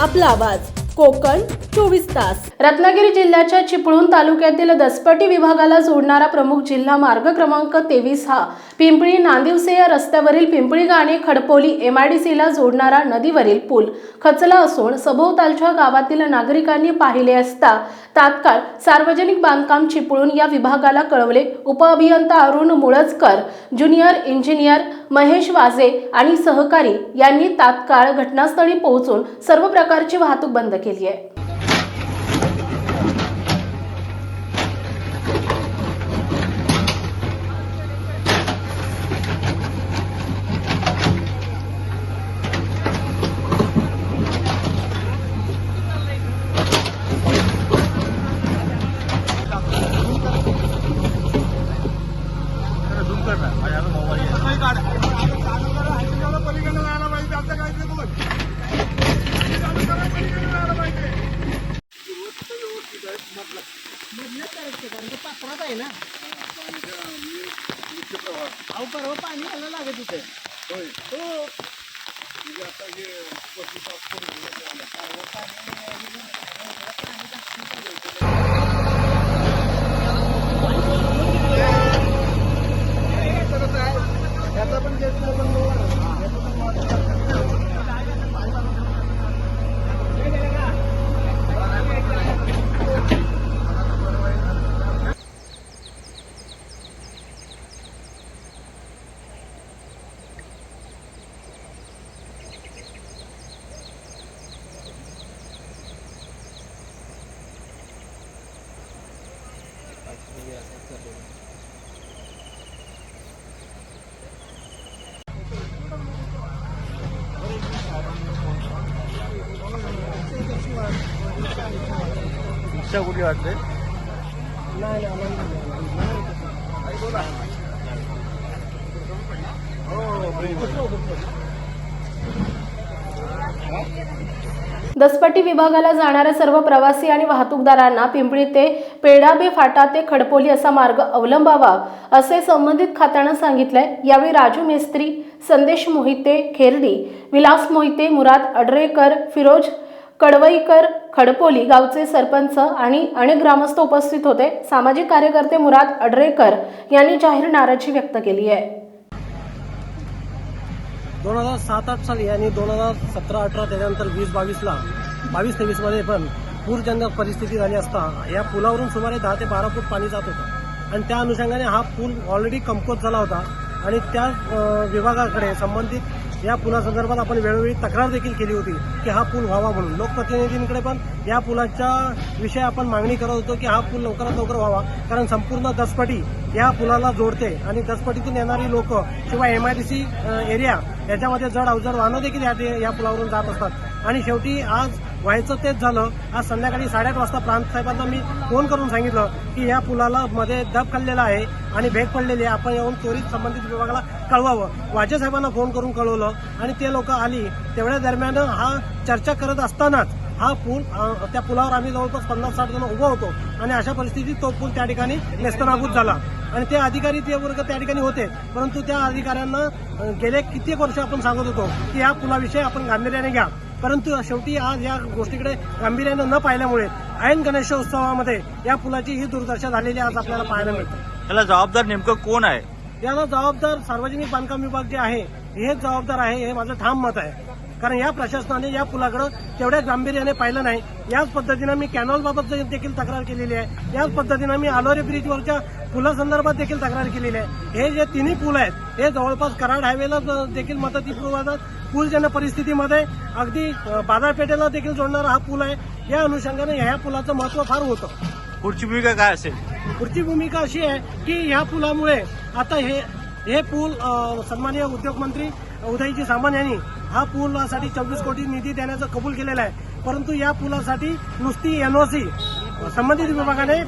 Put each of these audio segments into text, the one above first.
आपला आवाज. कोकण चोवीस तास. रत्नागिरी जिल्ह्याच्या चिपळूण तालुक्यातील दसपटी विभागाला जोडणारा प्रमुख जिल्हा मार्ग क्रमांक तेवीस हा. पिंपळी नांदिवसे या रस्त्यावरील पिंपळी गाणे खडपोली एमआयडीसीला जोडणारा नदीवरील पूल. खचला असून सभोवतालच्या गावातील नागरिकांनी पाहिले असता तात्काळ सार्वजनिक बांधकाम चिपळूण या विभागाला कळवले. उपअभियंता अरुण मुळजकर ज्युनियर इंजिनियर महेश वाजे आणि सहकारी यांनी तात्काळ घटनास्थळी पोहोचून सर्व प्रकारची वाहतूक बंद केली आहे. आहे ना अहो परवा पाणी आलं लागत तिथे होय हो म्हणजे आता रिक्षा कुठली वाटते? दसपट्टी विभागाला जाणाऱ्या सर्व प्रवासी आणि वाहतूकदारांना पिंपळी ते पेडाबे फाटा ते खडपोली असा मार्ग अवलंबावा असे संबंधित खात्यानं सांगितलंय. यावेळी राजू मेस्त्री संदेश मोहिते खेरडी विलास मोहिते मुराद अडरेकर फिरोज कडवईकर खडपोली गावचे सरपंच आणि अनेक ग्रामस्थ उपस्थित होते. सामाजिक कार्यकर्ते मुराद अडरेकर यांनी जाहीर नाराजी व्यक्त केली आहे. दोन हजार सात आठ साली आणि दोन हजार सतरा अठरा त्याच्यानंतर वीस बावीसला बावीस तेवीसमध्ये पण पूरजन्य परिस्थिती झाली असता या पुलावरून सुमारे दहा ते बारा फूट पाणी जात होतं. आणि त्या अनुषंगाने हा पूल ऑलरेडी कमकोत झाला होता. आणि त्या विभागाकडे संबंधित या पुलासंदर्भात आपण वेळोवेळी तक्रार देखील केली होती की हा पूल व्हावा म्हणून. लोकप्रतिनिधींकडे पण या पुलाच्या विषयी आपण मागणी करत होतो की हा पूल लवकरात लवकर व्हावा. कारण संपूर्ण दसपटी या पुलाला जोडते आणि दसपटीतून येणारी लोक किंवा एमआयडीसी एरिया याच्यामध्ये जड अवजड वाहनं देखील या या पुलावरून जात असतात. आणि शेवटी आज व्हायचं तेच झालं. आज संध्याकाळी साडेआठ वाजता प्रांत साहेबांना मी फोन करून सांगितलं की या पुलाला मध्ये दब खाल्लेला आहे आणि भेट पडलेली आहे. आपण येऊन त्वरित संबंधित विभागाला कळवावं. वाजे साहेबांना फोन करून कळवलं आणि ते लोक आली. तेवढ्या दरम्यान हा चर्चा करत असतानाच हा पूल त्या पुलावर आम्ही जवळपास पन्नास साठ जण उभं होतो आणि अशा परिस्थितीत तो पूल त्या ठिकाणी नेस्तनाभूत झाला. आणि ते अधिकारी ते वर्ग त्या ठिकाणी होते. परंतु त्या अधिकाऱ्यांना गेले कित्येक वर्ष आपण सांगत होतो की या पुलाविषयी आपण गांभीर्याने घ्या. परंतु शेवटी आज या गोष्टीकडे गांभीर्यानं न पाहिल्यामुळे ऐन गणेशोत्सवामध्ये या पुलाची ही दुर्दशा झालेली आज आपल्याला पाहायला मिळते. त्याला जबाबदार नेमकं कोण आहे? याला जबाबदार सार्वजनिक बांधकाम विभाग जे आहे हेच जबाबदार आहे हे माझं ठाम मत आहे. कारण या प्रशासनाने या पुलाकडे तेवढ्या गांभीर्याने पाहिलं नाही. याच पद्धतीनं मी कॅनॉल बाबत देखील तक्रार केलेली आहे. याच पद्धतीनं मी आलोरे ब्रिजवरच्या पुलासंदर्भात देखील तक्रार केलेली आहे. हे जे तिन्ही पूल आहेत हे जवळपास कराड हायवेला देखील मदतीपूर्वक पूलजन्य परिस्थितीमध्ये अगदी बाजारपेठेला देखील जोडणारा हा पूल आहे. या अनुषंगाने ह्या पुलाचं महत्त्व फार होतं. पुढची भूमिका काय असेल? पुढची भूमिका अशी आहे की ह्या पुलामुळे आता हे हे पूल सन्माननीय उद्योग मंत्री उदयजी सामंत यांनी हा पुलासाठी चोवीस कोटी निधी देण्याचं कबूल केलेला आहे. परंतु या पुलासाठी नुसती एनओसी संबंधित विभागाने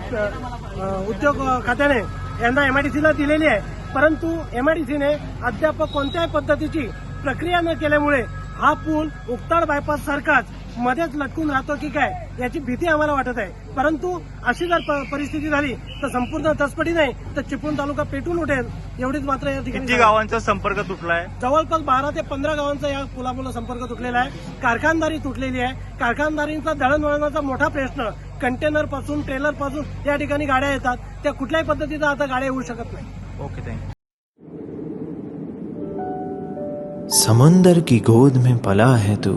उद्योग खात्याने यंदा एमआयडीसीला दिलेली आहे. परंतु एमआयडीसीने अद्याप कोणत्याही पद्धतीची प्रक्रिया न केल्यामुळे हा पूल उक्ताड बायपास सारखाच मध्येच लटकून राहतो की काय याची भीती आम्हाला वाटत आहे. परंतु अशी जर परिस्थिती झाली तर संपूर्ण तसपटी नाही तर चिपळूण तालुका पेटून उठेल एवढीच मात्र या ठिकाणी किती गावांचा संपर्क तुटलाय? जवळपास बारा ते पंधरा गावांचा या पुलामुळे संपर्क तुटलेला आहे. कारखानदारी तुटलेली आहे. कारखानदारींचा दळणवळणाचा मोठा प्रश्न कंटेनरपासून ट्रेलरपासून या ठिकाणी गाड्या येतात. त्या कुठल्याही पद्धतीचा आता गाड्या येऊ शकत नाही. ओके थँक्यू समुंदर की गोद में पला है तू।